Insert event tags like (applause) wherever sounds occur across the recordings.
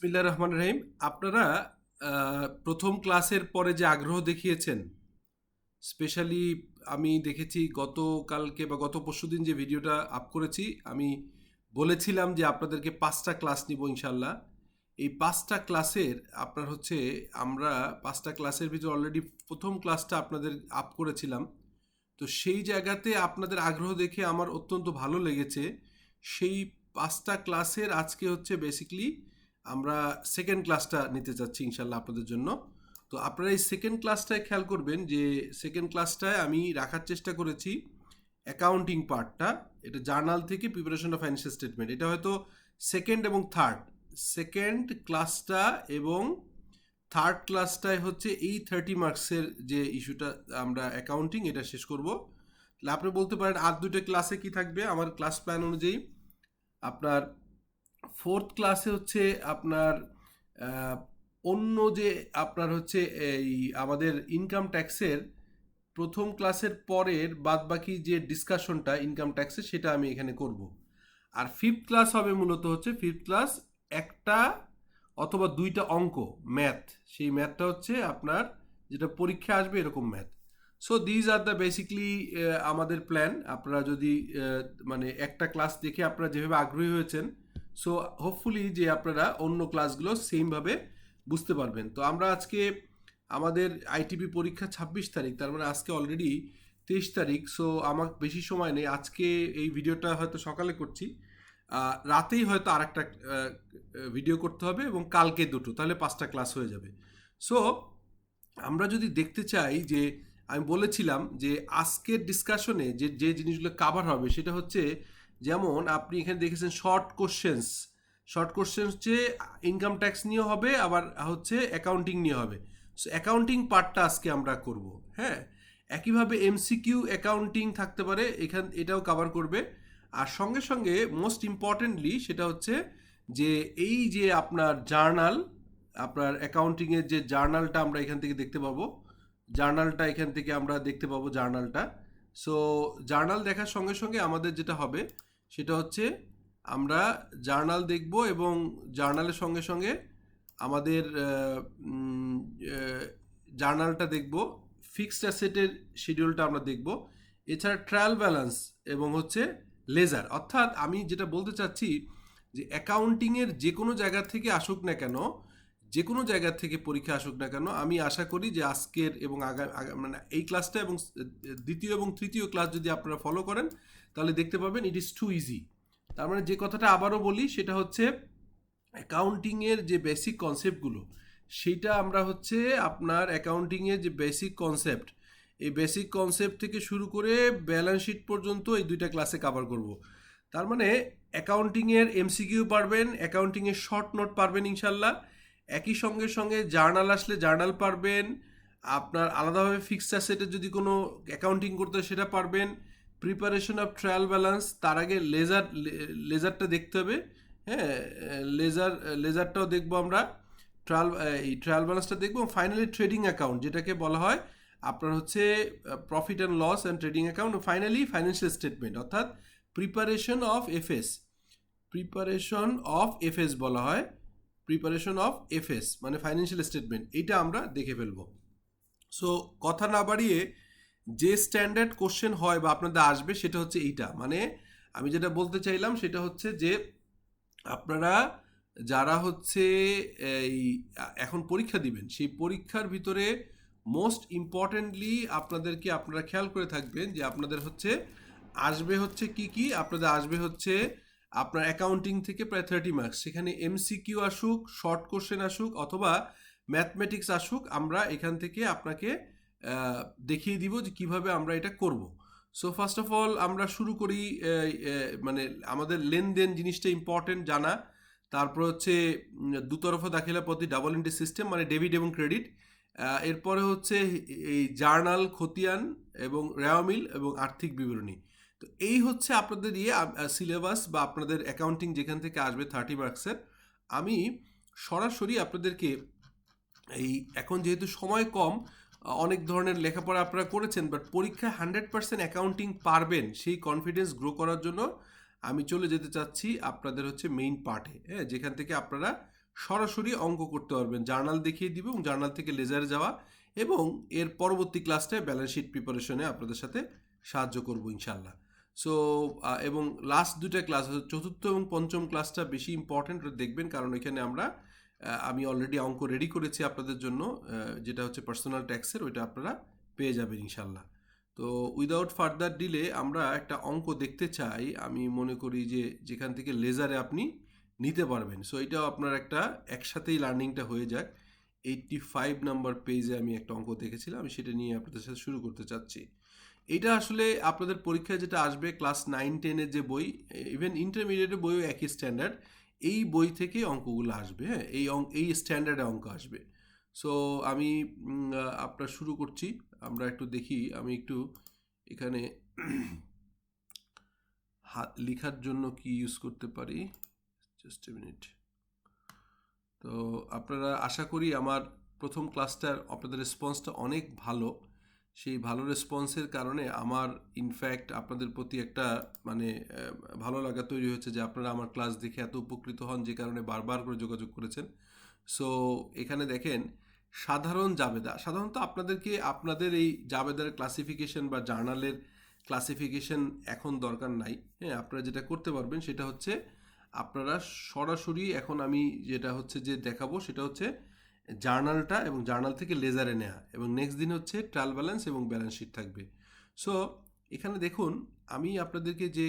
বিসমিল্লাহ রহমান রহিম। আপনারা প্রথম ক্লাসের পরে যে আগ্রহ দেখিয়েছেন স্পেশালি আমি দেখেছি গতকালকে বা গত পরশুদিন যে ভিডিওটা আপ করেছি, আমি বলেছিলাম যে আপনাদেরকে পাঁচটা ক্লাস নিব ইনশাল্লাহ এই পাঁচটা ক্লাসের আপনার হচ্ছে, আমরা পাঁচটা ক্লাসের ভিতরে অলরেডি প্রথম ক্লাসটা আপনাদের আপ করেছিলাম। তো সেই জায়গাতে আপনাদের আগ্রহ দেখে আমার অত্যন্ত ভালো লেগেছে। সেই পাঁচটা ক্লাসের আজকে হচ্ছে বেসিকলি আমরা সেকেন্ড ক্লাসটা নিতে চাচ্ছি ইনশাল্লাহ আপনাদের জন্য। তো আপনারা এই সেকেন্ড ক্লাসটায় খেয়াল করবেন যে সেকেন্ড ক্লাসটায় আমি রাখার চেষ্টা করেছি অ্যাকাউন্টিং পার্টটা এটা জার্নাল থেকে প্রিপারেশন অফ ফাইন্যান্সিয়াল স্টেটমেন্ট এটা হয়তো সেকেন্ড এবং থার্ড সেকেন্ড ক্লাসটা এবং থার্ড ক্লাসটায় হচ্ছে এই থার্টি মার্কসের যে ইস্যুটা আমরা অ্যাকাউন্টিং এটা শেষ করব। তাহলে আপনি বলতে পারেন আর দুটো ক্লাসে কি থাকবে? আমার ক্লাস প্ল্যান অনুযায়ী আপনার ফোর্থ ক্লাসে হচ্ছে আপনার অন্য যে আপনার হচ্ছে এই আমাদের ইনকাম ট্যাক্সের প্রথম ক্লাসের পরের বাদবাকি যে ডিসকাশনটা ইনকাম ট্যাক্সের সেটা আমি এখানে করব। আর ফিফথ ক্লাস হবে মূলত হচ্ছে ফিফথ ক্লাস একটা অথবা দুইটা অঙ্ক ম্যাথ সেই ম্যাথটা হচ্ছে আপনার যেটা পরীক্ষা আসবে এরকম math so these are the basically আমাদের প্ল্যান আপনারা যদি মানে একটা ক্লাস দেখে আপনারা যেভাবে আগ্রহী হয়েছেন সো হোপফুলি যে আপনারা অন্য ক্লাসগুলো সেমভাবে বুঝতে পারবেন। তো আমরা আজকে আমাদের আইটিপি পরীক্ষা ছাব্বিশ তারিখ, তার মানে আজকে অলরেডি তেইশ তারিখ। সো আমার বেশি সময় নেই। আজকে এই ভিডিওটা হয়তো সকালে করছি। রাতেই হয়তো আর একটা ভিডিও করতে হবে এবং কালকে দুটো, তাহলে পাঁচটা ক্লাস হয়ে যাবে। সো আমরা যদি দেখতে চাই যে, আমি বলেছিলাম যে আজকের ডিসকাশনে যে যে জিনিসগুলো কাভার হবে, সেটা হচ্ছে যেমন আপনি এখানে দেখেছেন শর্ট কোশ্চেন্স শর্ট কোশ্চেন হচ্ছে ইনকাম ট্যাক্স নিয়ে হবে, আবার হচ্ছে অ্যাকাউন্টিং নিয়ে হবে। সো অ্যাকাউন্টিং পার্টটা আজকে আমরা করব হ্যাঁ? একইভাবে এমসিকিউ অ্যাকাউন্টিং থাকতে পারে, এখান, এটাও কভার করবে। আর সঙ্গে সঙ্গে মোস্ট ইম্পর্টেন্টলি সেটা হচ্ছে যে এই যে আপনার জার্নাল আপনার অ্যাকাউন্টিংয়ের যে জার্নালটা আমরা এখান থেকে দেখতে পাবো জার্নালটা এখান থেকে আমরা দেখতে পাবো জার্নালটা সো জার্নাল দেখার সঙ্গে সঙ্গে আমাদের যেটা হবে সেটা হচ্ছে আমরা জার্নাল দেখব এবং জার্নালের সঙ্গে সঙ্গে আমাদের জার্নালটা দেখব ফিক্সড অ্যাসেটের শিডিউলটা আমরা দেখব। এছাড়া ট্রায়াল ব্যালেন্স এবং হচ্ছে লেজার। অর্থাৎ আমি যেটা বলতে চাচ্ছি যে অ্যাকাউন্টিংয়ের যে কোনো জায়গা থেকে আসুক না কেন যে কোনো জায়গা থেকে পরীক্ষা আসুক না কেন, আমি আশা করি যে আজকের এবং মানে এই ক্লাসটা এবং দ্বিতীয় এবং তৃতীয় ক্লাস যদি আপনারা ফলো করেন, তাহলে দেখতে পাবেন ইট ইজ টু ইজি তার মানে যে কথাটা আবারও বলি, সেটা হচ্ছে অ্যাকাউন্টিংয়ের যে বেসিক কনসেপ্টগুলো সেইটা আমরা হচ্ছে আপনার অ্যাকাউন্টিংয়ের যে বেসিক কনসেপ্ট এই বেসিক কনসেপ্ট থেকে শুরু করে ব্যালেন্স শিট পর্যন্ত এই দুইটা ক্লাসে কভার করব। তার মানে অ্যাকাউন্টিংয়ের এমসিকিউ পারবেন অ্যাকাউন্টিংয়ের শর্ট নোট পারবেন ইনশাল্লাহ একই সঙ্গে সঙ্গে জার্নাল আসলে জার্নাল পারবেন, আপনার আলাদাভাবে ফিক্সড অ্যাসেটের যদি কোনো অ্যাকাউন্টিং করতে সেটা পারবেন প্রিপারেশন অফ ট্রায়াল ব্যালেন্স তার আগে লেজার লেজারটা দেখতে হবে হ্যাঁ লেজার লেজারটাও দেখব আমরা ট্রায়াল এই ট্রায়াল ব্যালেন্সটা দেখব ফাইনালি ট্রেডিং অ্যাকাউন্ট যেটাকে বলা হয়, আপনার হচ্ছে profit and loss and trading account finally financial statement অর্থাৎ preparation of FS preparation of FS বলা হয়। প্রিপারেশন অফ এফএস মানে ফাইন্যান্সিয়াল স্টেটমেন্ট এটা আমরা দেখে ফেলব। সো কথা না বাড়িয়ে যে স্ট্যান্ডার্ড কোশ্চেন হয় বা আপনাদের আসবে সেটা হচ্ছে এইটা। মানে আমি যেটা বলতে চাইলাম সেটা হচ্ছে যে আপনারা যারা হচ্ছে এই, এখন পরীক্ষা দিবেন, সেই পরীক্ষার ভিতরে মোস্ট ইম্পর্টেন্টলি আপনাদেরকে আপনারা খেয়াল করে থাকবেন যে আপনাদের হচ্ছে আসবে হচ্ছে কি কি? আপনাদের আসবে হচ্ছে আপনার অ্যাকাউন্টিং থেকে প্রায় থার্টি মার্কস সেখানে এমসিকিউ আসুক শর্ট কোশ্চেন আসুক অথবা ম্যাথমেটিক্স আসুক, আমরা এখান থেকে আপনাকে দেখিয়ে দিব যে কীভাবে আমরা এটা করব। সো ফার্স্ট অফ অল আমরা শুরু করি মানে আমাদের লেনদেন জিনিসটা ইম্পর্টেন্ট জানা। তারপর হচ্ছে দুতরফা দাখিলা পদ্ধতি ডাবল এন্ট্রি সিস্টেম মানে ডেবিট এবং ক্রেডিট এরপরে হচ্ছে এই জার্নাল খতিয়ান এবং রেওয়ামিল এবং আর্থিক বিবরণী। তো এই হচ্ছে আপনাদের ইয়ে সিলেবাস বা আপনাদের অ্যাকাউন্টিং যেখান থেকে আসবে থার্টি মার্কসের আমি সরাসরি আপনাদেরকে এই এখন যেহেতু সময় কম অনেক ধরনের লেখাপড়া আপনারা করেছেন বাট পরীক্ষায় হান্ড্রেড পার্সেন্ট অ্যাকাউন্টিং পারবেন, সেই কনফিডেন্স গ্রো করার জন্য আমি চলে যেতে চাচ্ছি আপনাদের হচ্ছে মেইন পার্টে হ্যাঁ? যেখান থেকে আপনারা সরাসরি অঙ্ক করতে পারবেন জার্নাল দেখিয়ে দিব এবং জার্নাল থেকে লেজারে যাওয়া এবং এর পরবর্তী ক্লাসটায় ব্যালেন্স শিট প্রিপারেশনে আপনাদের সাথে সাহায্য করব ইনশাল্লাহ সো এবং লাস্ট দুটা ক্লাস চতুর্থ এবং পঞ্চম ক্লাসটা বেশি ইম্পর্ট্যান্ট দেখবেন, কারণ এখানে আমরা আমি অলরেডি অঙ্ক রেডি করেছি আপনাদের জন্য যেটা হচ্ছে পার্সোনাল ট্যাক্সের ওইটা আপনারা পেয়ে যাবেন ইনশাল্লাহ তো উইদাউট ফার্দার ডিলে আমরা একটা অঙ্ক দেখতে চাই, আমি মনে করি যে যেখান থেকে লেজারে আপনি নিতে পারবেন। সো এটাও আপনার একটা একসাথেই লার্নিংটা হয়ে যাক। এইটটি ফাইভ নাম্বার পেজে আমি একটা অঙ্ক দেখেছিলাম, আমি সেটা নিয়ে আপনাদের সাথে শুরু করতে চাচ্ছি। এটা আসলে আপনাদের পরীক্ষায় যেটা আসবে ক্লাস নাইন টেনের যে বই ইভেন ইন্টারমিডিয়েটের বইও একই স্ট্যান্ডার্ড এই বই থেকে অঙ্কগুলো আসবে হ্যাঁ? এই এই স্ট্যান্ডার্ডে অঙ্ক আসবে। সো আমি আপনার শুরু করছি, আমরা একটু দেখি, আমি একটু এখানে (clears throat) হাত লেখার জন্য কি ইউজ করতে পারি? জাস্ট এ মিনিট তো, আপনারা আশা করি আমার প্রথম ক্লাসটার আপনাদের রেসপন্সটা অনেক ভালো। সেই ভালো রেসপন্সের কারণে আমার ইনফ্যাক্ট আপনাদের প্রতি একটা মানে ভালো লাগা তৈরি হয়েছে যে আপনারা আমার ক্লাস দেখে এত উপকৃত হন যে কারণে বারবার করে যোগাযোগ করেছেন। সো এখানে দেখেন, সাধারণ জাবেদা, সাধারণত আপনাদেরকে, আপনাদের এই জাবেদার ক্লাসিফিকেশন বা জার্নালের ক্লাসিফিকেশন এখন দরকার নাই। হ্যাঁ আপনারা যেটা করতে পারবেন সেটা হচ্ছে, আপনারা সরাসরি এখন আমি যেটা হচ্ছে যে দেখাবো সেটা হচ্ছে জার্নালটা এবং জার্নাল থেকে লেজারে নেওয়া এবং নেক্সট দিন হচ্ছে ট্রায়াল ব্যালেন্স এবং ব্যালেন্স শিট থাকবে। সো এখানে দেখুন, আমি আপনাদেরকে যে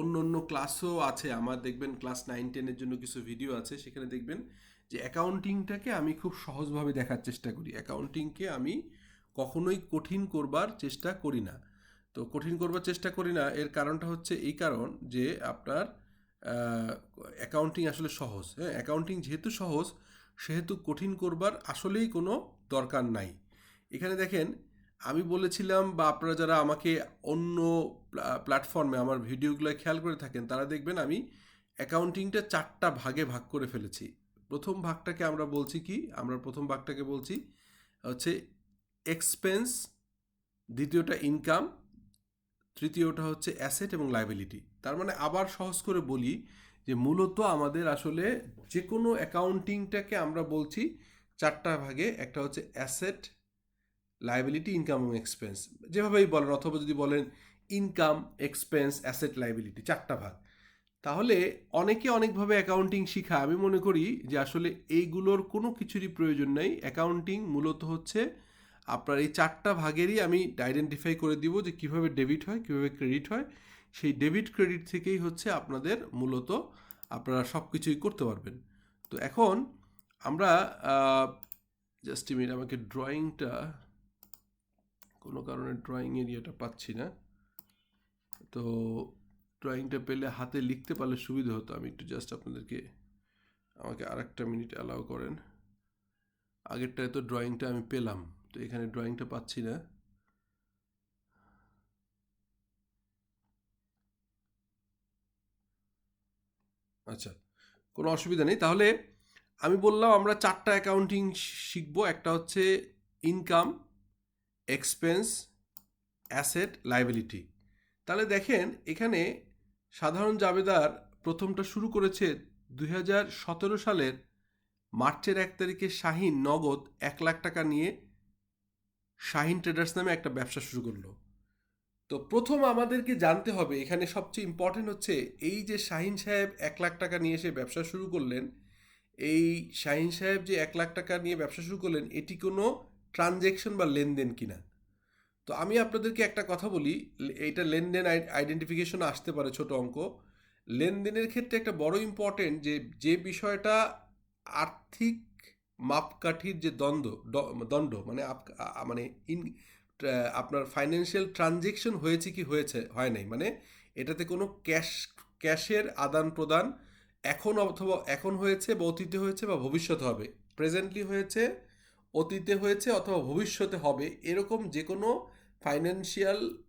অন্য অন্য ক্লাসও আছে, আমার দেখবেন ক্লাস নাইন টেনের জন্য কিছু ভিডিও আছে, সেখানে দেখবেন যে অ্যাকাউন্টিংটাকে আমি খুব সহজভাবে দেখার চেষ্টা করি। অ্যাকাউন্টিংকে আমি কখনোই কঠিন করবার চেষ্টা করি না। তো কঠিন করবার চেষ্টা করি না, এর কারণটা হচ্ছে এই কারণ যে, আপনার অ্যাকাউন্টিং আসলে সহজ। হ্যাঁ অ্যাকাউন্টিং যেহেতু সহজ সেহেতু কঠিন করবার আসলেই কোনো দরকার নাই। এখানে দেখেন, আমি বলেছিলাম বা আপনারা যারা আমাকে অন্য প্ল্যাটফর্মে আমার ভিডিওগুলো খেয়াল করে থাকেন, তারা দেখবেন আমি অ্যাকাউন্টিংটা চারটা ভাগে ভাগ করে ফেলেছি। প্রথম ভাগটাকে আমরা বলছি কি? আমরা প্রথম ভাগটাকে বলছি হচ্ছে এক্সপেন্স দ্বিতীয়টা ইনকাম তৃতীয়টা হচ্ছে অ্যাসেট এবং লাইবিলিটি তার মানে আবার সহজ করে বলি যে মূলত আমাদের আসলে যে কোনো অ্যাকাউন্টিংটাকে আমরা বলছি, চারটা ভাগে, একটা হচ্ছে অ্যাসেট লাইবিলিটি ইনকাম এবং এক্সপেন্স যেভাবেই বলেন, অথবা যদি বলেন ইনকাম এক্সপেন্স অ্যাসেট লাইবিলিটি চারটা ভাগ। তাহলে অনেকে অনেকভাবে অ্যাকাউন্টিং শিখায় আমি মনে করি যে আসলে এইগুলোর কোনো কিছুরই প্রয়োজন নেই। অ্যাকাউন্টিং মূলত হচ্ছে আপনার এই চারটা ভাগেরই আমি আইডেন্টিফাই করে দিব যে কীভাবে ডেবিট হয়, কীভাবে ক্রেডিট হয়। সেই ডেবিট ক্রেডিট থেকেই হচ্ছে আপনাদের মূলত আপনারা সব কিছুই করতে পারবেন। তো এখন আমরা জাস্ট মিনিট আমাকে ড্রয়িংটা কোনো কারণে ড্রয়িং এরিয়াটা পাচ্ছি না। তো ড্রয়িংটা পেলে হাতে লিখতে পারলে সুবিধা হতো। আমি একটু জাস্ট আপনাদেরকে, আমাকে আরেকটা মিনিট অ্যালাউ করেন। আগেরটায় তো ড্রয়িংটা আমি পেলাম। তো এখানে ড্রয়িংটা পাচ্ছি না। আচ্ছা কোনো অসুবিধা নেই। তাহলে আমি বললাম আমরা চারটা অ্যাকাউন্টিং শিখব। একটা হচ্ছে ইনকাম এক্সপেন্স অ্যাসেট লাইবিলিটি তাহলে দেখেন, এখানে সাধারণ জাবেদার প্রথমটা শুরু করেছে দু হাজার সতেরো সালের মার্চের এক তারিখে শাহিন নগদ এক লাখ টাকা নিয়ে শাহিন ট্রেডার্স নামে একটা ব্যবসা শুরু করল। তো প্রথম আমাদেরকে জানতে হবে, এখানে সবচেয়ে ইম্পর্টেন্ট হচ্ছে এই যে শাহিন সাহেব এক লাখ টাকা নিয়ে এসে ব্যবসা শুরু করলেন, এই শাহিন সাহেব যে এক লাখ টাকা নিয়ে ব্যবসা শুরু করলেন, এটি কোনো ট্রানজেকশন বা লেনদেন কিনা? তো আমি আপনাদেরকে একটা কথা বলি এইটা লেনদেন আইডেন্টিফিকেশন আসতে পারে ছোট অঙ্ক। লেনদেনের ক্ষেত্রে একটা বড় ইম্পর্টেন্ট যে যে বিষয়টা আর্থিক মাপকাঠির যে দ্বন্দ্ব দণ্ড মানে মানে ইন আপনার ফাইন্যান্সিয়াল ট্রানজেকশন হয়েছে কি হয়েছে, হয় নাই? মানে এটাতে কোনো ক্যাশ ক্যাশের আদান প্রদান এখন অথবা এখন হয়েছে বা অতীতে হয়েছে বা ভবিষ্যতে হবে। প্রেজেন্টলি হয়েছে, অতীতে হয়েছে অথবা ভবিষ্যতে হবে, এরকম যে কোনো ফাইন্যান্সিয়াল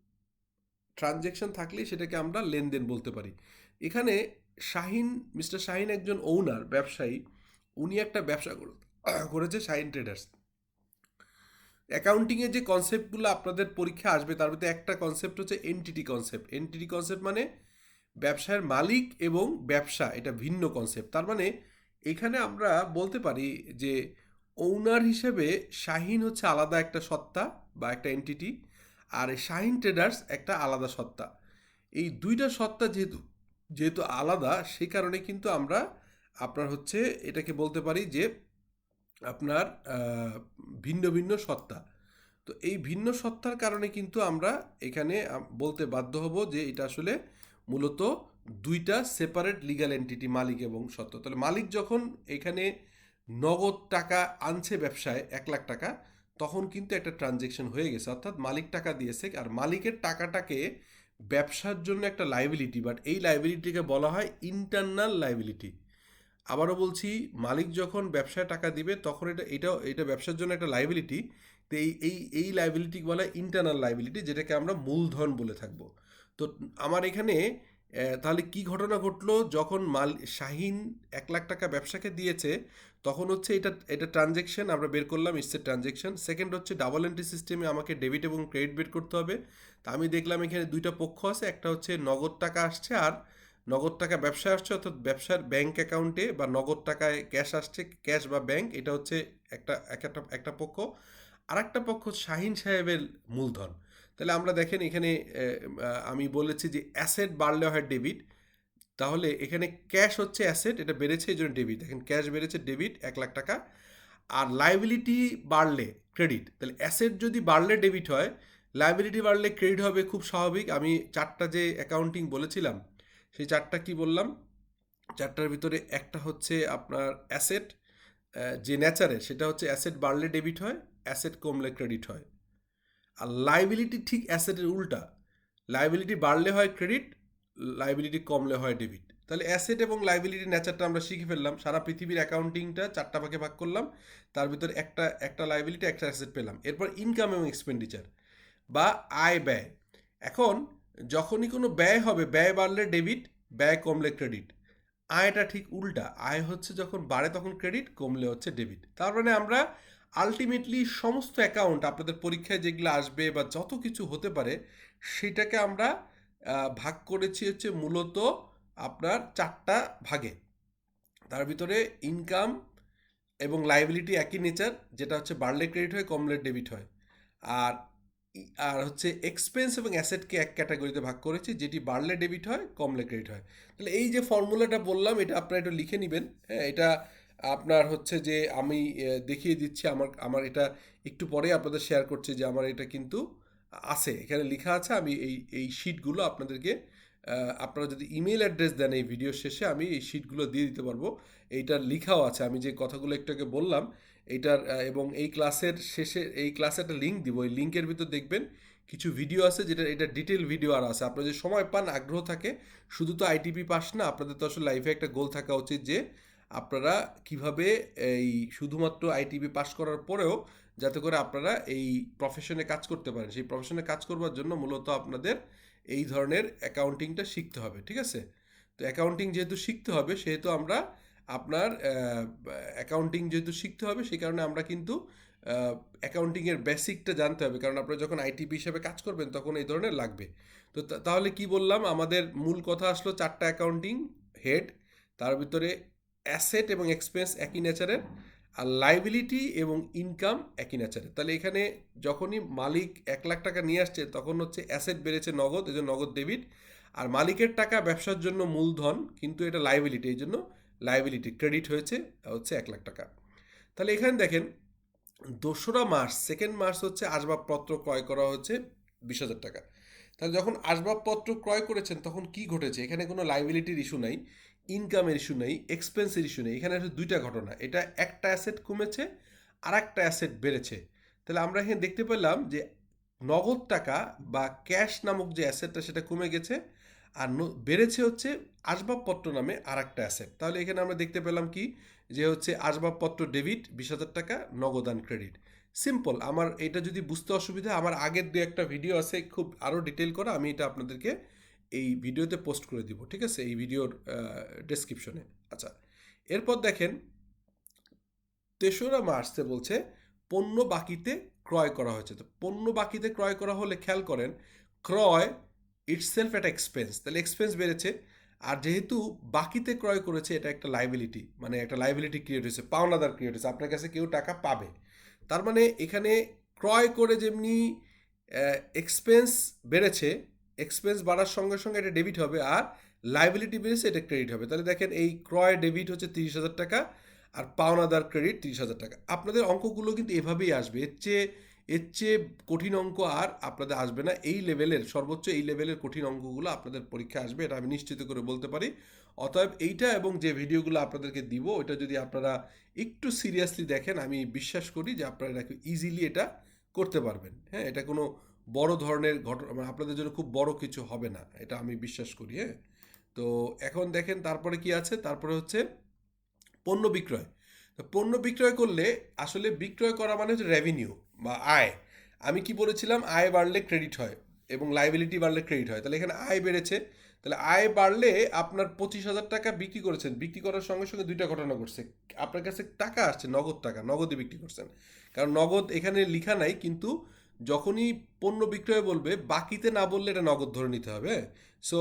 ট্রানজেকশন থাকলেই সেটাকে আমরা লেনদেন বলতে পারি। এখানে শাহিন, মিস্টার শাহিন একজন ওনার ব্যবসায়ী, উনি একটা ব্যবসা করে- করেছে শাহিন ট্রেডার্স অ্যাকাউন্টিংয়ের যে কনসেপ্টগুলো আপনাদের পরীক্ষা আসবে, তার মধ্যে একটা কনসেপ্ট হচ্ছে এনটিটি কনসেপ্ট এনটিটি কনসেপ্ট মানে ব্যবসার মালিক এবং ব্যবসা, এটা ভিন্ন কনসেপ্ট তার মানে এখানে আমরা বলতে পারি যে ওনার হিসেবে শাহিন হচ্ছে আলাদা একটা সত্তা বা একটা এনটিটি আর শাহিন ট্রেডার্স একটা আলাদা সত্তা। এই দুইটা সত্তা যেহেতু যেহেতু আলাদা, সেই কারণে কিন্তু আমরা আপনার হচ্ছে এটাকে বলতে পারি যে আপনার ভিন্ন ভিন্ন সত্তা। তো এই ভিন্ন সত্তার কারণে কিন্তু আমরা এখানে বলতে বাধ্য হব যে এটা আসলে মূলত দুইটা সেপারেট লিগ্যাল এন্টিটি মালিক এবং সত্তা। তাহলে মালিক যখন এখানে নগদ টাকা আনছে ব্যবসায়, এক লাখ টাকা, তখন কিন্তু একটা ট্রানজেকশন হয়ে গেছে। অর্থাৎ মালিক টাকা দিয়েছে আর মালিকের টাকাটাকে ব্যবসার জন্য একটা লাইবিলিটি বাট এই লাইবিলিটিকে বলা হয় ইন্টারনাল লাইবিলিটি আবারও বলছি, মালিক যখন ব্যবসায় টাকা দিবে, তখন এটা এটা এটা ব্যবসার জন্য একটা লাইবিলিটি তো এই এই এই লাইবিলিটি বলা ইন্টারনাল লাইবিলিটি যেটাকে আমরা মূলধন বলে থাকব। তো আমার এখানে তাহলে কি ঘটনা ঘটলো? যখন মাল, শাহিন এক লাখ টাকা ব্যবসাকে দিয়েছে, তখন হচ্ছে এটা এটা ট্রানজেকশন আমরা বের করলাম ইটস এ ট্রানজেকশন সেকেন্ড হচ্ছে ডাবল এন্ট্রি সিস্টেমে আমাকে ডেবিট এবং ক্রেডিট বের করতে হবে। তা আমি দেখলাম এখানে দুইটা পক্ষ আছে, একটা হচ্ছে নগদ টাকা আসছে আর নগদ টাকা ব্যবসায় আসছে অর্থাৎ ব্যবসার ব্যাংক অ্যাকাউন্টে বা নগদ টাকায় ক্যাশ আসছে ক্যাশ বা ব্যাংক এটা হচ্ছে একটা, এক একটা একটা পক্ষ। আর একটা পক্ষ শাহিন সাহেবের মূলধন। তাহলে আমরা দেখেন এখানে আমি বলেছি যে অ্যাসেট বাড়লে হয় ডেবিট তাহলে এখানে ক্যাশ হচ্ছে অ্যাসেট এটা বেড়েছে এই জন্য ডেবিট দেখেন ক্যাশ বেড়েছে ডেবিট এক লাখ টাকা, আর লাইবিলিটি বাড়লে ক্রেডিট তাহলে অ্যাসেট যদি বাড়লে ডেবিট হয় লাইবিলিটি বাড়লে ক্রেডিট হবে খুব স্বাভাবিক। আমি চারটা যে অ্যাকাউন্টিং বলেছিলাম সেই চারটা কি বললাম? চারটার ভিতরে একটা হচ্ছে আপনার অ্যাসেট যে ন্যাচারে সেটা হচ্ছে অ্যাসেট বাড়লে ডেবিট হয় অ্যাসেট কমলে ক্রেডিট হয়। আর লাইবিলিটি ঠিক অ্যাসেটের উল্টা। লাইবিলিটি বাড়লে হয় ক্রেডিট লাইবিলিটি কমলে হয় ডেবিট তাহলে অ্যাসেট এবং লাইবিলিটি ন্যাচারটা আমরা শিখে ফেললাম। সারা পৃথিবীর অ্যাকাউন্টিংটা চারটা ভাগে ভাগ করলাম। তার ভিতরে একটা একটা লাইবিলিটি একটা অ্যাসেট পেলাম। এরপর ইনকাম এবং এক্সপেন্ডিচার বা আয় ব্যয় এখন যখনই কোনো ব্যয় হবে, ব্যয় বাড়লে ডেবিট ব্যয় কমলে ক্রেডিট আয়টা ঠিক উল্টা, আয় হচ্ছে যখন বাড়ে তখন ক্রেডিট কমলে হচ্ছে ডেবিট তার মানে আমরা আলটিমেটলি সমস্ত অ্যাকাউন্ট আপনাদের পরীক্ষায় যেগুলো আসবে বা যত কিছু হতে পারে, সেটাকে আমরা ভাগ করেছি হচ্ছে মূলত আপনার চারটা ভাগে। তার ভিতরে ইনকাম এবং লাইবিলিটি একই নেচার যেটা হচ্ছে বাড়লে ক্রেডিট হয়, কমলে ডেবিট হয়। আর আর হচ্ছে এক্সপেন্স এবং অ্যাসেটকে এক ক্যাটাগরিতে ভাগ করেছি, যেটি বাড়লে ডেবিট হয়, কমলে ক্রেডিট হয়। তাহলে এই যে ফর্মুলাটা বললাম, এটা আপনারা একটু লিখে নেবেন। হ্যাঁ এটা আপনার হচ্ছে যে আমি দেখিয়ে দিচ্ছি, আমার আমার এটা একটু পরে আপনাদের শেয়ার করছি যে আমার এটা কিন্তু আছে। এখানে লেখা আছে, আমি এই এই শিটগুলো আপনাদেরকে আপনারা যদি ইমেল অ্যাড্রেস দেন এই ভিডিও শেষে, আমি এই শিটগুলো দিয়ে দিতে পারব। এইটার লেখাও আছে, আমি যে কথাগুলো একটু আগে বললাম এইটার আহ, এবং এই ক্লাসের শেষে এই ক্লাসে একটা লিঙ্ক দিব। এই লিঙ্কের ভিতর দেখবেন কিছু ভিডিও আছে যেটা এটা ডিটেল ভিডিও আর আছে। আপনারা যদি সময় পান আগ্রহ থাকে শুধু তো আইটিপি পাস না আপনাদের তো আসলে লাইফে একটা গোল থাকা উচিত যে আপনারা কীভাবে এই শুধুমাত্র আইটিপি পাস করার পরেও যাতে করে আপনারা এই প্রফেশনে কাজ করতে পারেন। সেই প্রফেশনে কাজ করবার জন্য মূলত আপনাদের এই ধরনের অ্যাকাউন্টিংটা শিখতে হবে ঠিক আছে? তো অ্যাকাউন্টিং যেহেতু শিখতে হবে সেহেতু আমরা আপনার অ্যাকাউন্টিং যেহেতু শিখতে হবে, সেই কারণে আমরা কিন্তু অ্যাকাউন্টিংয়ের বেসিকটা জানতে হবে। কারণ আপনারা যখন আইটিপি হিসাবে কাজ করবেন, তখন এই ধরনের লাগবে। তো তাহলে কি বললাম, আমাদের মূল কথা আসলো চারটা অ্যাকাউন্টিং হেড তার ভিতরে অ্যাসেট এবং এক্সপেন্স একই নেচারের আর লাইবিলিটি এবং ইনকাম একই নেচারের তাহলে এখানে যখনই মালিক এক লাখ টাকা নিয়ে আসছে, তখন হচ্ছে অ্যাসেট বেড়েছে নগদ, এই জন্য নগদ ডেবিট আর মালিকের টাকা ব্যবসার জন্য মূলধন, কিন্তু এটা লাইবিলিটি এই জন্য লাইবিলিটি ক্রেডিট হয়েছে, হচ্ছে এক লাখ টাকা। তাহলে এখানে দেখেন, দোসরা মার্চ সেকেন্ড মার্চ হচ্ছে আসবাবপত্র ক্রয় করা হচ্ছে বিশ হাজার টাকা। তাহলে যখন আসবাবপত্র ক্রয় করেছেন, তখন কি ঘটেছে? এখানে কোনো লাইবিলিটির ইস্যু নাই ইনকামের ইস্যু নেই এক্সপেন্সের ইস্যু নেই। এখানে হচ্ছে দুইটা ঘটনা, এটা একটা অ্যাসেট কমেছে আর একটা অ্যাসেট বেড়েছে। তাহলে আমরা এখানে দেখতে পেলাম যে নগদ টাকা বা ক্যাশ নামক যে অ্যাসেটটা সেটা কমে গেছে আর বেড়েছে হচ্ছে আসবাবপত্র নামে আর একটা অ্যাসেট তাহলে এখানে আমরা দেখতে পেলাম কি? যে হচ্ছে আসবাবপত্র ডেবিট বিশ হাজার টাকা নগদান ক্রেডিট সিম্পল আমার এটা যদি বুঝতে অসুবিধা, আমার আগের দু একটা ভিডিও আছে, খুব আরও ডিটেল করা, আমি এটা আপনাদেরকে এই ভিডিওতে পোস্ট করে দিব, ঠিক আছে? এই ভিডিওর ডেসক্রিপশনে আচ্ছা এরপর দেখেন, তেসরা মার্চে বলছে, পণ্য বাকিতে ক্রয় করা হয়েছে। তো পণ্য বাকিতে ক্রয় করা হলে খেয়াল করেন, ক্রয় ইটসেলফ একটা এক্সপেন্স তাহলে এক্সপেন্স বেড়েছে। আর যেহেতু বাকিতে ক্রয় করেছে, এটা একটা লাইবিলিটি মানে একটা লাইবিলিটি ক্রিয়েট হয়েছে, পাওনাদার ক্রিয়েট হয়েছে, আপনার কাছে কেউ টাকা পাবে। তার মানে এখানে ক্রয় করে যেমনি এক্সপেন্স বেড়েছে এক্সপেন্স বাড়ার সঙ্গে সঙ্গে এটা ডেবিট হবে আর লাইবিলিটি বেড়েছে, এটা ক্রেডিট হবে। তাহলে দেখেন এই ক্রয় ডেবিট হচ্ছে তিরিশ হাজার টাকা আর পাওনাদার ক্রেডিট তিরিশ হাজার টাকা। আপনাদের অঙ্কগুলো কিন্তু এভাবেই আসবে। এর চেয়ে এর চেয়ে কঠিন অঙ্ক আর আপনাদের আসবে না। এই লেভেলের সর্বোচ্চ এই লেভেলের কঠিন অঙ্কগুলো আপনাদের পরীক্ষা আসবে, এটা আমি নিশ্চিত করে বলতে পারি। অতএব এইটা এবং যে ভিডিওগুলো আপনাদেরকে দিব ওটা যদি আপনারা একটু সিরিয়াসলি দেখেন, আমি বিশ্বাস করি যে আপনারা এটাকে ইজিলি এটা করতে পারবেন। হ্যাঁ এটা কোনো বড় ধরনের ঘটনা মানে আপনাদের জন্য খুব বড় কিছু হবে না, এটা আমি বিশ্বাস করি। হ্যাঁ তো এখন দেখেন তারপরে কি আছে? তারপরে হচ্ছে পণ্য বিক্রয়। পণ্য বিক্রয় করলে আসলে বিক্রয় করা মানে হচ্ছে রেভিনিউ বা আয়। আমি কি বলেছিলাম? আয় বাড়লে ক্রেডিট হয় এবং লাইবিলিটি বাড়লে ক্রেডিট হয়। তাহলে এখানে আয় বেড়েছে। তাহলে আয় বাড়লে আপনার পঁচিশ হাজার টাকা বিক্রি করেছেন। বিক্রি করার সঙ্গে সঙ্গে দুইটা ঘটনা ঘটছে। আপনার কাছে টাকা আসছে, নগদ টাকা, নগদে বিক্রি করছেন। কারণ নগদ এখানে লিখা নাই, কিন্তু যখনই পণ্য বিক্রয় বলবে, বাকিতে না বললে এটা নগদ ধরে নিতে হবে সো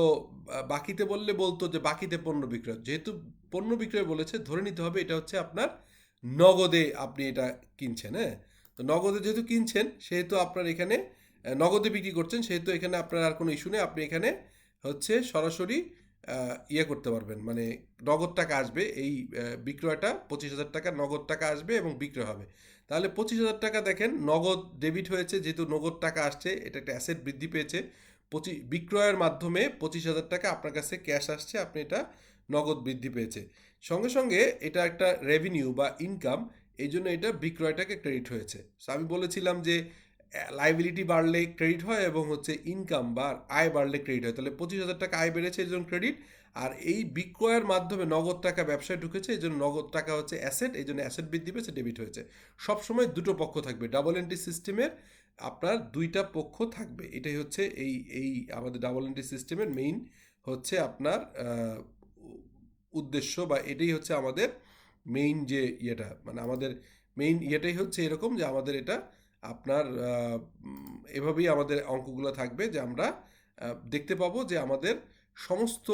বাকিতে বললে বলতো যে বাকিতে পণ্য বিক্রয়, যেহেতু পণ্য বিক্রয় বলেছে, ধরে নিতে হবে এটা হচ্ছে আপনার নগদে আপনি এটা কিনছেন হ্যাঁ? তো নগদে যেহেতু কিনছেন, সেহেতু আপনার এখানে নগদে বিক্রি করছেন, সেহেতু এখানে আপনার আর কোনো ইস্যু নেই, আপনি এখানে হচ্ছে সরাসরি ইয়ে করতে পারবেন মানে নগদ টাকা আসবে, এই বিক্রয়টা পঁচিশ হাজার টাকা নগদ টাকা আসবে এবং বিক্রয় হবে। তাহলে পঁচিশ হাজার টাকা দেখেন, নগদ ডেবিট হয়েছে, যেহেতু নগদ টাকা আসছে, এটা একটা অ্যাসেট বৃদ্ধি পেয়েছে। পঁচিশ বিক্রয়ের মাধ্যমে পঁচিশ হাজার টাকা আপনার কাছে ক্যাশ আসছে, আপনি এটা নগদ বৃদ্ধি পেয়েছে। সঙ্গে সঙ্গে এটা একটা রেভিনিউ বা ইনকাম এই জন্য এটা বিক্রয়টাকে ক্রেডিট হয়েছে। So, আমি বলেছিলাম যে লাইবিলিটি বাড়লে ক্রেডিট হয় এবং হচ্ছে ইনকাম বা আয় বাড়লে ক্রেডিট হয়। তাহলে পঁচিশ হাজার টাকা আয় বেড়েছে এই জন্য ক্রেডিট আর এই বিক্রয়ের মাধ্যমে নগদ টাকা ব্যবসায় ঢুকেছে, এই জন্য নগদ টাকা হচ্ছে অ্যাসেট এই জন্য অ্যাসেট বৃদ্ধি পেয়েছে ডেবিট হয়েছে। সবসময় দুটো পক্ষ থাকবে ডাবল এন্ট্রি সিস্টেমের আপনার দুইটা পক্ষ থাকবে। এটাই হচ্ছে এই এই আমাদের ডাবল এন্ট্রি সিস্টেমের মেইন হচ্ছে আপনার উদ্দেশ্য বা এটাই হচ্ছে আমাদের মেইন যে ইয়েটা। মানে আমাদের মেইন ইয়েটাই হচ্ছে এরকম যে আমাদের এটা আপনার এভাবেই আমাদের অঙ্কগুলো থাকবে যে আমরা দেখতে পাবো যে আমাদের সমস্ত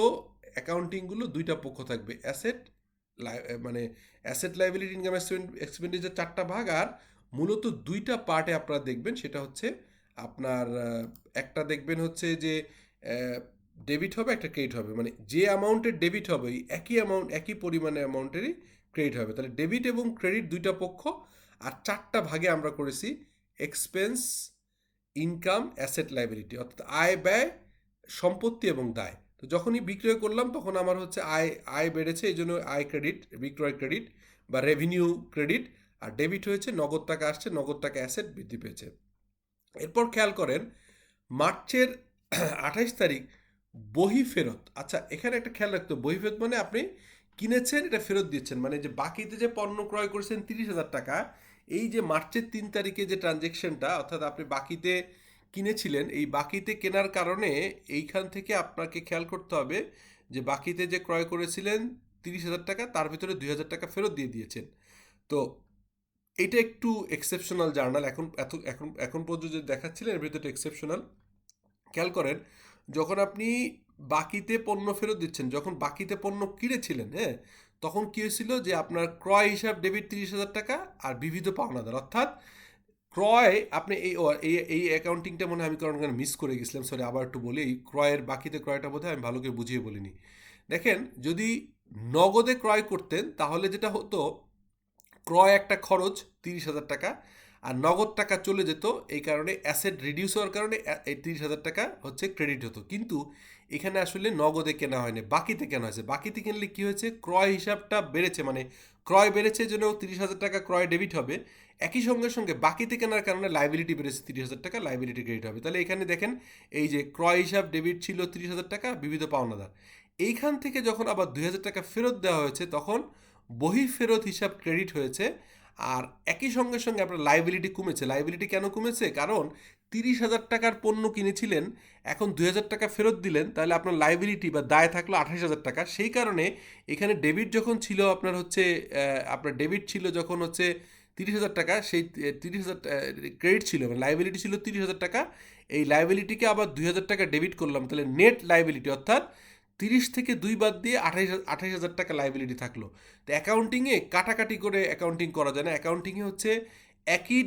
অ্যাকাউন্টিংগুলো দুইটা পক্ষ থাকবে, অ্যাসেট মানে অ্যাসেট লাইবিলিটি, ইনকাম এক্সপেন্ডিচার চারটা ভাগ আর মূলত দুইটা পার্টে আপনারা দেখবেন, সেটা হচ্ছে আপনার একটা দেখবেন হচ্ছে যে ডেবিট হবে, একটা ক্রেডিট হবে। মানে যে অ্যামাউন্টের ডেবিট হবে একই অ্যামাউন্ট, একই পরিমাণে অ্যামাউন্টেরই ক্রেডিট হবে। তাহলে ডেবিট এবং ক্রেডিট দুইটা পক্ষ আর চারটা ভাগে আমরা করেছি এক্সপেন্স, ইনকাম, অ্যাসেট লাইবিলিটি, অর্থাৎ আয়, ব্যয়, সম্পত্তি এবং দায়। তো যখনই বিক্রয় করলাম, তখন আমার হচ্ছে আয় আয় বেড়েছে, এই জন্য আয় ক্রেডিট বিক্রয় ক্রেডিট বা রেভিনিউ ক্রেডিট আর ডেবিট হয়েছে, নগদ টাকা আসছে, নগদ টাকা অ্যাসেট বৃদ্ধি পেয়েছে। এরপর খেয়াল করেন, মার্চের আঠাইশ তারিখ বহি ফেরত আচ্ছা এখানে একটা খেয়াল রাখতে বহি ফেরত মানে আপনি কিনেছেন, এটা ফেরত দিচ্ছেন মানে যে বাকিতে যে পণ্য ক্রয় করেছেন তিরিশ হাজার টাকা, এই যে মার্চের তিন তারিখে যে ট্রানজেকশনটা অর্থাৎ আপনি বাকিতে কিনেছিলেন, এই বাকিতে কেনার কারণে এইখান থেকে আপনাকে খেয়াল করতে হবে যে বাকিতে যে ক্রয় করেছিলেন তিরিশ হাজার টাকা, তার ভিতরে দুই হাজার টাকা ফেরত দিয়ে দিয়েছেন। তো এটা একটু এক্সেপশনাল জার্নাল এখন এত, এখন এখন পর্যন্ত যে দেখাচ্ছিলেন, এর ভিতরে এক্সেপশনাল খেয়াল করেন, যখন আপনি বাকিতে পণ্য ফেরত দিচ্ছেন, যখন বাকিতে পণ্য কিনেছিলেন হ্যাঁ তখন কী হয়েছিল যে আপনার ক্রয় হিসাব ডেবিট তিরিশ হাজার টাকা আর বিবিধ পাওনাদার, অর্থাৎ ক্রয়, আপনি এই এই অ্যাকাউন্টিংটা মনে হয় আমি কারণ মিস করে গেছিলাম সরি আবার একটু বলি, এই ক্রয়ের বাকিতে ক্রয়টা বোধহয় আমি ভালো করে বুঝিয়ে বলিনি। দেখেন, যদি নগদে ক্রয় করতেন, তাহলে যেটা হতো, ক্রয় একটা খরচ তিরিশ হাজার টাকা আর নগদ টাকা চলে যেত এই কারণে অ্যাসেট রিডিউস হওয়ার কারণে এই তিরিশ হাজার টাকা হচ্ছে ক্রেডিট হতো। কিন্তু এখানে আসলে নগদে কেনা হয়নি, বাকিতে কেনা হয়েছে। বাকিতে কিনলে কী হয়েছে? ক্রয় হিসাবটা বেড়েছে মানে ক্রয় বেড়েছে জন্য তিরিশ হাজার টাকা ক্রয় ডেবিট হবে। একই সঙ্গে সঙ্গে বাকিতে কেনার কারণে লাইবিলিটি বেড়েছে, তিরিশ হাজার টাকা লাইবিলিটি ক্রেডিট হবে। তাহলে এখানে দেখেন, এই যে ক্রয় হিসাব ডেবিট ছিল তিরিশ হাজার টাকা, বিবিধ পাওনাদার। এইখান থেকে যখন আবার দুই হাজার টাকা ফেরত দেওয়া হয়েছে, তখন বহি ফেরত হিসাব ক্রেডিট হয়েছে। আর একই সঙ্গে সঙ্গে আপনার লাইবিলিটি কমেছে। লাইবিলিটি কেন কমেছে? কারণ তিরিশ হাজার টাকার পণ্য কিনেছিলেন, এখন দুই হাজার টাকা ফেরত দিলেন, তাহলে আপনার লাইবিলিটি বা দায় থাকল আঠাশ হাজার টাকা। সেই কারণে এখানে ডেবিট যখন ছিল আপনার হচ্ছে আপনার ডেবিট ছিল যখন হচ্ছে তিরিশ হাজার টাকা, সেই তিরিশ হাজার ক্রেডিট ছিল মানে লাইবিলিটি ছিল তিরিশ হাজার টাকা। এই লাইবিলিটিকে আবার দুই হাজার টাকা ডেবিট করলাম, তাহলে নেট লাইবিলিটি অর্থাৎ তিরিশ থেকে দুই বাদ দিয়ে আঠাইশ আঠাইশ হাজার টাকা লাইবিলিটি থাকল। তো অ্যাকাউন্টিংয়ে কাটাকাটি করে অ্যাকাউন্টিং করা যায় না। অ্যাকাউন্টিংয়ে হচ্ছে একই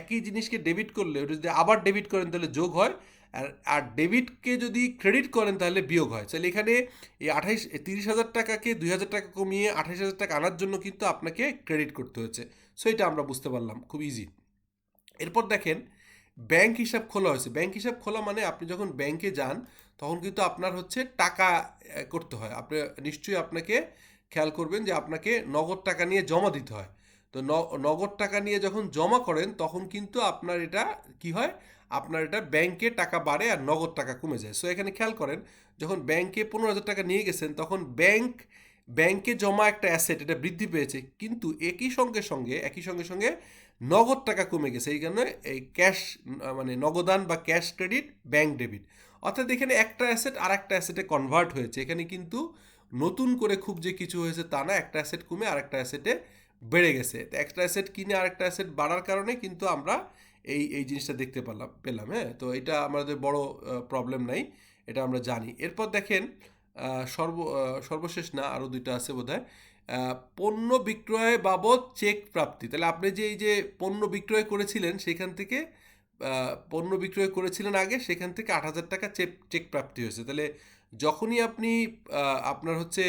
একই জিনিসকে ডেবিট করলে, ওটা যদি আবার ডেবিট করেন তাহলে যোগ হয়, আর আর ডেবিটকে যদি ক্রেডিট করেন তাহলে বিয়োগ হয়। তাহলে এখানে এই আঠাইশ তিরিশ হাজার টাকাকে দুই হাজার টাকা কমিয়ে আঠাইশ হাজার টাকা আনার জন্য কিন্তু আপনাকে ক্রেডিট করতে হয়েছে। সো এটা আমরা বুঝতে পারলাম। খুব ইজি এরপর দেখেন ব্যাংক হিসাব খোলা হয়েছে। ব্যাংক হিসাব খোলা মানে আপনি যখন ব্যাংকে যান তখন কিন্তু আপনার হচ্ছে টাকা করতে হয়। আপনি নিশ্চয়ই আপনাকে খেয়াল করবেন যে আপনাকে নগদ টাকা নিয়ে জমা দিতে হয়। তো নগদ টাকা নিয়ে যখন জমা করেন, তখন কিন্তু আপনার এটা কি হয়? আপনার এটা ব্যাংকে টাকা বাড়ে আর নগদ টাকা কমে যায়। সো এখানে খেয়াল করেন, যখন ব্যাংকে পনেরো হাজার টাকা নিয়ে গেছেন, তখন ব্যাংক ব্যাংকে জমা একটা অ্যাসেট এটা বৃদ্ধি পেয়েছে। কিন্তু একই সঙ্গে সঙ্গে, একই সঙ্গে সঙ্গে নগদ টাকা কমে গেছে, এই কারণে এই ক্যাশ মানে নগদান বা ক্যাশ ক্রেডিট ব্যাংক ডেবিট অর্থাৎ এখানে একটা অ্যাসেট আর একটা অ্যাসেটে কনভার্ট হয়েছে। এখানে কিন্তু নতুন করে খুব যে কিছু হয়েছে তা না, একটা অ্যাসেট কমে আর একটা অ্যাসেটে বেড়ে গেছে। একটা অ্যাসেট কিনে আর একটা অ্যাসেট বাড়ার কারণে কিন্তু আমরা এই এই জিনিসটা দেখতে পেলাম পেলাম হ্যাঁ? তো এটা আমাদের বড় প্রবলেম নাই, এটা আমরা জানি। এরপর দেখেন সর্ব সর্বশেষ না, আরও দুইটা আছে বোধ পণ্য বিক্রয় বাবদ চেক প্রাপ্তি। তাহলে আপনি যে এই যে পণ্য বিক্রয় করেছিলেন সেখান থেকে পণ্য বিক্রয় করেছিলেন আগে, সেখান থেকে আট হাজার টাকা চেক চেক প্রাপ্তি হয়েছে। তাহলে যখনই আপনি আপনার হচ্ছে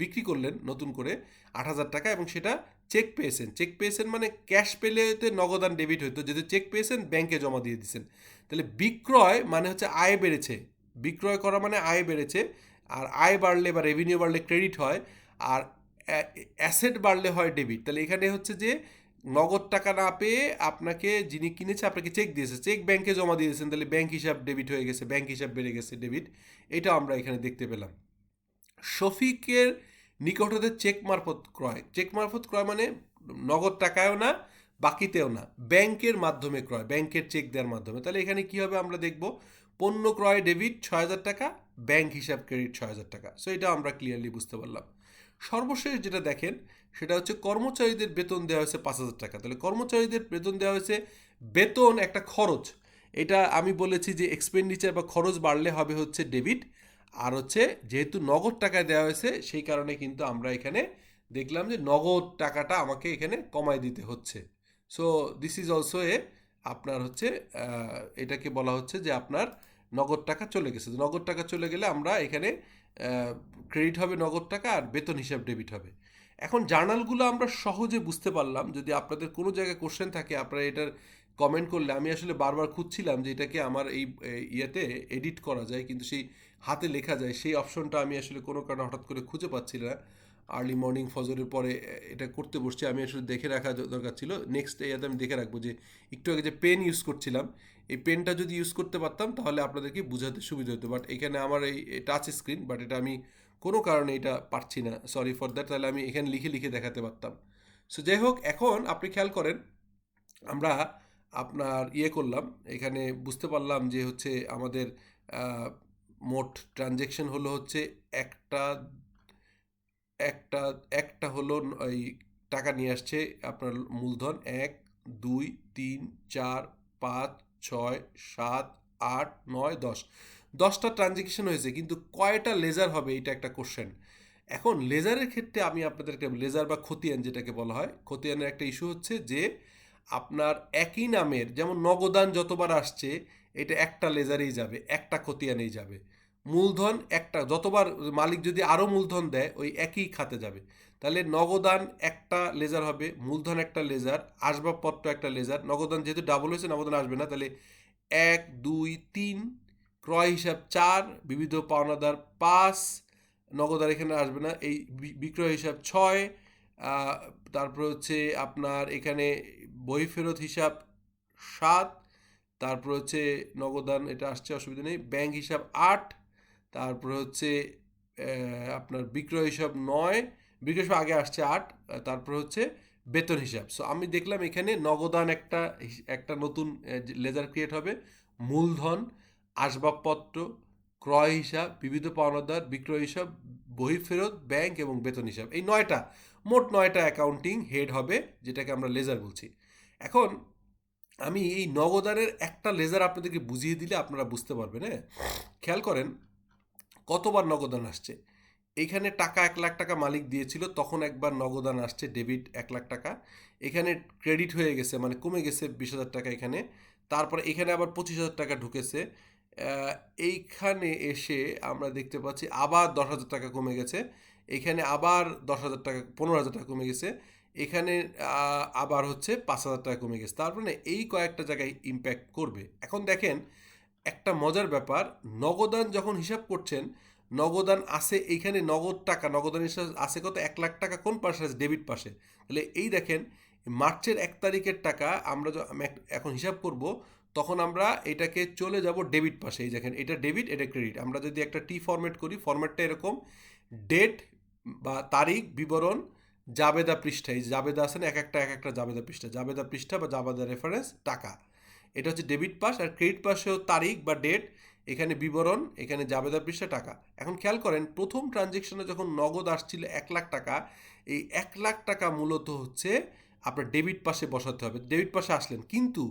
বিক্রি করলেন নতুন করে আট হাজার টাকা এবং সেটা চেক পেয়েছেন। চেক পেয়েছেন মানে ক্যাশ পেলে নগদান ডেবিট হতো যদি চেক পেয়েছেন, ব্যাংকে জমা দিয়ে দিয়েছেন। তাহলে বিক্রয় মানে হচ্ছে আয় বেড়েছে। বিক্রয় করা মানে আয় বেড়েছে, আর আয় বাড়লে বা রেভিনিউ বাড়লে ক্রেডিট হয়, আর অ্যাসেট বাড়লে হয় ডেবিট তাহলে এখানে হচ্ছে যে, নগদ টাকা না পেয়ে আপনাকে যিনি কিনেছে, আপনাকে চেক দিয়েছে। চেক ব্যাংকে জমা দিয়েছেন, তাহলে ব্যাংক হিসাব ডেবিট হয়ে গেছে ব্যাংক হিসাব বেড়ে গেছে ডেবিট এটা আমরা এখানে দেখতে পেলাম। শফিকের নিকট হতে চেক মারফত ক্রয়। চেক মারফত ক্রয় মানে নগদ টাকায়ও না, বাকিতেও না। ব্যাংকের মাধ্যমে ক্রয়, ব্যাংকের চেক দেওয়ার মাধ্যমে। তাহলে এখানে কি হবে আমরা দেখব? পণ্য ক্রয় ডেবিট ছয় হাজার টাকা ব্যাংক হিসাব ক্রেডিট ছয় হাজার টাকা। সো এটা আমরা ক্লিয়ারলি বুঝতে পারলাম। সর্বশেষ যেটা দেখেন, সেটা হচ্ছে কর্মচারীদের বেতন দেওয়া হয়েছে পাঁচ হাজার টাকা। তাহলে কর্মচারীদের বেতন দেওয়া হয়েছে বেতন একটা খরচ। এটা আমি বলেছি যে এক্সপেন্ডিচার বা খরচ বাড়লে হবে হচ্ছে ডেবিট আর হচ্ছে যেহেতু নগদ টাকা দেওয়া হয়েছে, সেই কারণে কিন্তু আমরা এখানে দেখলাম যে নগদ টাকাটা আমাকে এখানে কমায় দিতে হচ্ছে। So this is also a আপনার হচ্ছে এটাকে বলা হচ্ছে যে আপনার নগদ টাকা চলে গেছে। নগদ টাকা চলে গেলে আমরা এখানে ক্রেডিট হবে নগদ টাকা আর বেতন হিসাব ডেবিট হবে। এখন জার্নালগুলো আমরা সহজে বুঝতে পারলাম, যদি আপনাদের কোনো জায়গায় কোশ্চেন থাকে, আপনারা এটার কমেন্ট করলে আমি আসলে বারবার খুঁজছিলাম যে এটাকে আমার এই ইয়েতে এডিট করা যায়, কিন্তু সেই হাতে লেখা যায়। সেই অপশনটা আমি আসলে কোনো কারণে হঠাৎ করে খুঁজে পাচ্ছি না। আর্লি মর্নিং ফজরের পরে এটা করতে বসছি। আমি আসলে দেখে রাখা দরকার ছিল। নেক্সট ইয়াতে আমি দেখে রাখব যে, একটু আগে যে পেন ইউজ করছিলাম এই পেনটা যদি ইউজ করতে পারতাম, তাহলে আপনাদেরকে বোঝাতে সুবিধা হতো। বাট এখানে আমার এই টাচ স্ক্রিন বাট এটা আমি কোনো কারণে এটা পারছি না। সরি ফর দ্যাট তাহলে আমি এখানে লিখে লিখে দেখাতে পারতাম। সো যাই হোক, এখন আপনি খেয়াল করেন, আমরা আপনার ইয়ে করলাম। এখানে বুঝতে পারলাম যে হচ্ছে আমাদের মোট ট্রানজেকশন হলো হচ্ছে একটা একটা একটা হলো এই টাকা নিয়ে আসছে আপনার মূলধন। এক, দুই, তিন, চার, পাঁচ ছয়, সাত, আট, নয়, দশ। দশটা ট্রানজেকশন হয়েছে, কিন্তু কয়টা লেজার হবে এটা একটা কোশ্চেন এখন লেজারের ক্ষেত্রে আমি আপনাদেরকে লেজার বা খতিয়ান যেটাকে বলা হয়, খতিয়ানের একটা ইস্যু হচ্ছে যে আপনার একই নামের যেমন নগদান যতবার আসছে, এটা একটা লেজারেই যাবে, একটা খতিয়ানেই যাবে। মূলধন একটা, যতবার মালিক যদি আরও মূলধন দেয়, ওই একই খাতে যাবে। তাহলে নগদান একটা লেজার হবে, মূলধন একটা লেজার আসবাবপত্র একটা লেজার নগদান যেহেতু ডাবল হয়েছে, নগদান আসবে না, তাহলে এক, দুই, তিন, ক্রয় হিসাব চার, বিবিধ পাওনাদার পাঁচ নগদার এখানে আসবে না, এই বিক্রয় হিসাব ছয় তারপর হচ্ছে আপনার এখানে বই ফেরত হিসাব সাত, তারপর হচ্ছে নগদান, এটা আসছে, অসুবিধা নেই ব্যাংক হিসাব আট, তারপর হচ্ছে আপনার বিক্রয় হিসাব নয় হিসাব আগে আসছে আট তারপর হচ্ছে বেতন হিসাব। সো আমি দেখলাম এখানে নগদান একটা একটা নতুন লেজার ক্রিয়েট হবে। মূলধন, আসবাবপত্র, ক্রয় হিসাব, বিবিধ পাওনাদার, বিক্রয় হিসাব বহির্ফেরত ব্যাংক এবং বেতন হিসাব। এই নয়টা, মোট নয়টা অ্যাকাউন্টিং হেড হবে, যেটাকে আমরা লেজার বলছি। এখন, আমি এই নগদানের একটা লেজার আপনাদেরকে বুঝিয়ে দিলে আপনারা বুঝতে পারবেন হ্যাঁ? খেয়াল করেন, কতবার নগদান আসছে? এইখানে টাকা এক লাখ টাকা মালিক দিয়েছিল, তখন একবার নগদান আসছে, ডেবিট এক লাখ টাকা। এখানে ক্রেডিট হয়ে গেছে মানে কমে গেছে বিশ হাজার টাকা এখানে। তারপরে এখানে আবার পঁচিশ হাজার টাকা ঢুকেছে। এইখানে এসে আমরা দেখতে পাচ্ছি আবার দশ হাজার টাকা কমে গেছে। এখানে আবার দশ হাজার টাকা, পনেরো হাজার টাকা কমে গেছে। এখানে আবার হচ্ছে পাঁচ হাজার টাকা কমে গেছে। তার মানে এই কয়েকটা জায়গায় ইম্প্যাক্ট করবে। এখন দেখেন, একটা মজার ব্যাপার, নগদান যখন হিসাব করছেন নগদান আসে এইখানে, নগদ টাকা, নগদান হিসাব আসে কত? এক লাখ টাকা কোন পাশে আছে? ডেবিট পাশে। তাহলে এই দেখেন, মার্চের এক তারিখের টাকা আমরা এখন হিসাব করব, তখন আমরা এটাকে চলে যাব ডেবিট পাশে। এই দেখেন, এটা ডেবিট এটা ক্রেডিট আমরা যদি একটা টি ফরম্যাট করি ফরম্যাটটা এরকম ডেট বা তারিখ, বিবরণ, জাবেদা পৃষ্ঠা। এই জাবেদা আছে না, এক একটা এক একটা জাবেদা পৃষ্ঠা। জাবেদা পৃষ্ঠা বা জাবেদা রেফারেন্স টাকা। এটা হচ্ছে ডেবিট পাস আর ক্রেডিট পাশেও তারিখ বা ডেট এখানে বিবরণ, এখানে জাবেদা পৃষ্ঠা টাকা। এখন খেয়াল করেন, প্রথম ট্রানজেকশনে যখন নগদ আসছিল এক লাখ টাকা, এই এক লাখ টাকা মূলত হচ্ছে আপনার ডেবিট পাশে বসাতে হবে। ডেবিট পাশে আসলেন। কিন্তু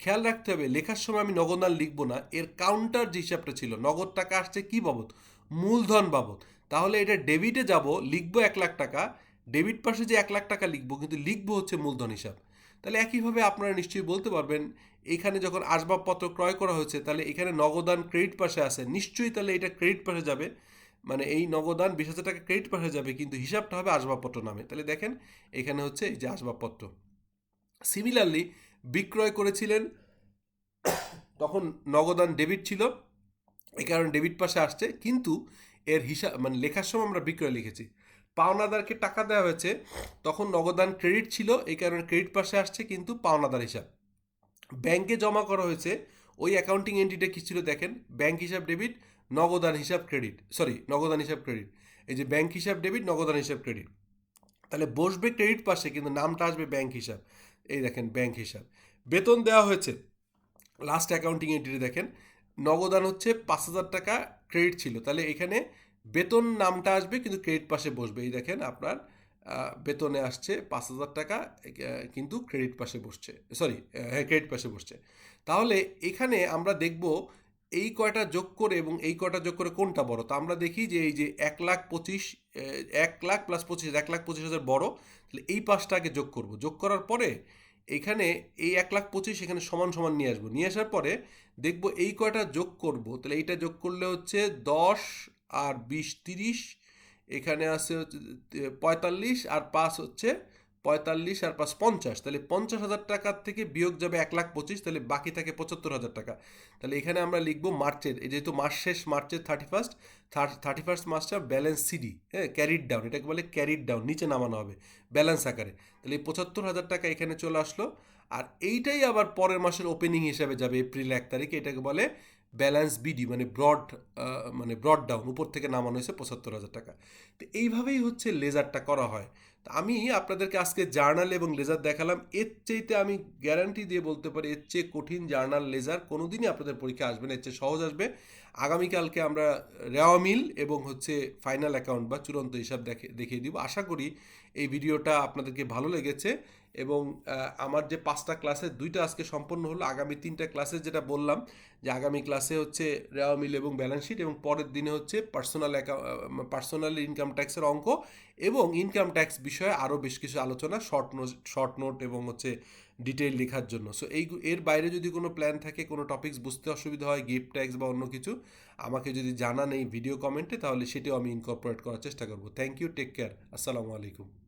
খেয়াল রাখতে হবে, লেখার সময় আমি নগদ আর লিখব না, এর কাউন্টার যে হিসাবটা ছিল, নগদ টাকা আসছে কি বাবদ? মূলধন বাবদ। তাহলে এটা ডেবিটে যাব, লিখব এক লাখ টাকা ডেবিট পাশে যে এক লাখ টাকা লিখব, কিন্তু লিখব হচ্ছে মূলধন হিসাব। তাহলে একইভাবে আপনারা নিশ্চয়ই বলতে পারবেন, এখানে যখন আসবাবপত্র ক্রয় করা হয়েছে, তাহলে এখানে নগদান ক্রেডিট পাশে আছে। নিশ্চয়ই তাহলে এটা ক্রেডিট পাশে যাবে। মানে এই নগদান বিশ হাজার টাকা ক্রেডিট পাশে যাবে, কিন্তু হিসাবটা হবে আসবাবপত্র নামে। তাহলে দেখেন, এখানে হচ্ছে এই যে আসবাবপত্র। সিমিলারলি বিক্রয় করেছিলেন, তখন নগদান ডেবিট ছিল এই কারণে ডেবিট পাশে আসছে, কিন্তু এর হিসাব মানে লেখার সময় আমরা বিক্রয় লিখেছি। পাওনাদারকে টাকা দেওয়া হয়েছে, তখন নগদান ক্রেডিট ছিল, এই কারণে ক্রেডিট পাশে আসছে কিন্তু পাওনাদার হিসাব। ব্যাংকে জমা করা হয়েছে, ওই অ্যাকাউন্টিং এন্ট্রিটা কী ছিল দেখেন? ব্যাংক হিসাব ডেবিট, নগদান হিসাব ক্রেডিট সরি নগদান হিসাব ক্রেডিট। এই যে ব্যাংক হিসাব ডেবিট, নগদান হিসাব ক্রেডিট। তাহলে বসবে ক্রেডিট পাশে, কিন্তু নামটা আসবে ব্যাংক হিসাব। এই দেখেন, ব্যাংক হিসাব। বেতন দেওয়া হয়েছে লাস্ট অ্যাকাউন্টিং এন্ট্রি দেখেন, নগদান হচ্ছে পাঁচ হাজার টাকা ক্রেডিট ছিল। তাহলে এখানে বেতন নামটা আসবে, কিন্তু ক্রেডিট পাশে বসবে। এই দেখেন আপনার বেতনে আসছে পাঁচ হাজার টাকা কিন্তু ক্রেডিট পাশে বসছে। সরি হ্যাঁ ক্রেডিট পাশে বসছে। তাহলে এখানে আমরা দেখব এই কয়টা যোগ করে এবং এই কয়টা যোগ করে কোনটা বড়। তো আমরা দেখি যে এই যে এক লাখ পঁচিশ এক লাখ প্লাস পঁচিশ, এক লাখ পঁচিশ হাজার বড়, তাহলে এই পাঁচটা আগে যোগ করব। যোগ করার পরে এখানে এই এক লাখ পঁচিশ এখানে সমান সমান নিয়ে আসব। নিয়ে আসার পরে দেখব এই কয়টা যোগ করব। তাহলে এইটা যোগ করলে হচ্ছে দশ আর বিশ তিরিশ, এখানে আছে পঁয়তাল্লিশ আর পাঁচ হচ্ছে পঁয়তাল্লিশ আর পাঁচ পঞ্চাশ। তাহলে পঞ্চাশ হাজার টাকার থেকে বিয়োগ যাবে এক লাখ পঁচিশ, তাহলে বাকি থাকে পঁচাত্তর হাজার টাকা। তাহলে এখানে আমরা লিখব মার্চের, এই যেহেতু মাস শেষ, মার্চের থার্টি ফার্স্ট থার্টি ফার্স্ট মাসটা ব্যালেন্স সিডি হ্যাঁ ক্যারিড ডাউন এটাকে বলে ক্যারিড ডাউন নিচে নামানো হবে ব্যালেন্স আকারে। তাহলে এই পঁচাত্তর হাজার টাকা এখানে চলে আসলো। আর এইটাই আবার পরের মাসের ওপেনিং হিসাবে যাবে, এপ্রিল এক তারিখে, এটাকে বলে ব্যালেন্স বিডি মানে ব্রড মানে ব্রড ডাউন উপর থেকে নামানো হয়েছে পঁচাত্তর হাজার টাকা। তো এইভাবেই হচ্ছে লেজারটা করা হয়। তো আমি আপনাদেরকে আজকে জার্নাল এবং লেজার দেখালাম। এর চেয়েতে আমি গ্যারান্টি দিয়ে বলতে পারি, এর চেয়ে কঠিন জার্নাল লেজার কোনোদিনই আপনাদের পরীক্ষা আসবে না, এর চেয়ে সহজ আসবে। আগামীকালকে আমরা রেওয়া মিল এবং হচ্ছে ফাইনাল অ্যাকাউন্ট বা চূড়ান্ত হিসাব দেখে, দেখিয়ে দিব। আশা করি এই ভিডিওটা আপনাদেরকে ভালো লেগেছে। এবং আমার যে পাঁচটা ক্লাসের দুইটা আজকে সম্পন্ন হলো। আগামী তিনটা ক্লাসে যেটা বললাম, যে আগামী ক্লাসে হচ্ছে রেওয়া মিল এবং ব্যালেন্স শিট এবং পরের দিনে হচ্ছে পার্সোনাল অ্যাকাউন্ট পার্সোনাল ইনকাম ট্যাক্সের অঙ্ক এবং ইনকাম ট্যাক্স বিষয়ে আরও বেশ কিছু আলোচনা শর্ট নোট শর্ট নোট এবং হচ্ছে ডিটেইল লেখার জন্য। সো এই এর বাইরে যদি কোনো প্ল্যান থাকে, কোনো টপিকস বুঝতে অসুবিধা হয় গিফট ট্যাক্স বা অন্য কিছু, আমাকে যদি জানান এই ভিডিও কমেন্টে তাহলে সেটাও আমি ইনকর্পোরেট করার চেষ্টা করব। থ্যাংক ইউ টেক কেয়ার আসসালামু আলাইকুম।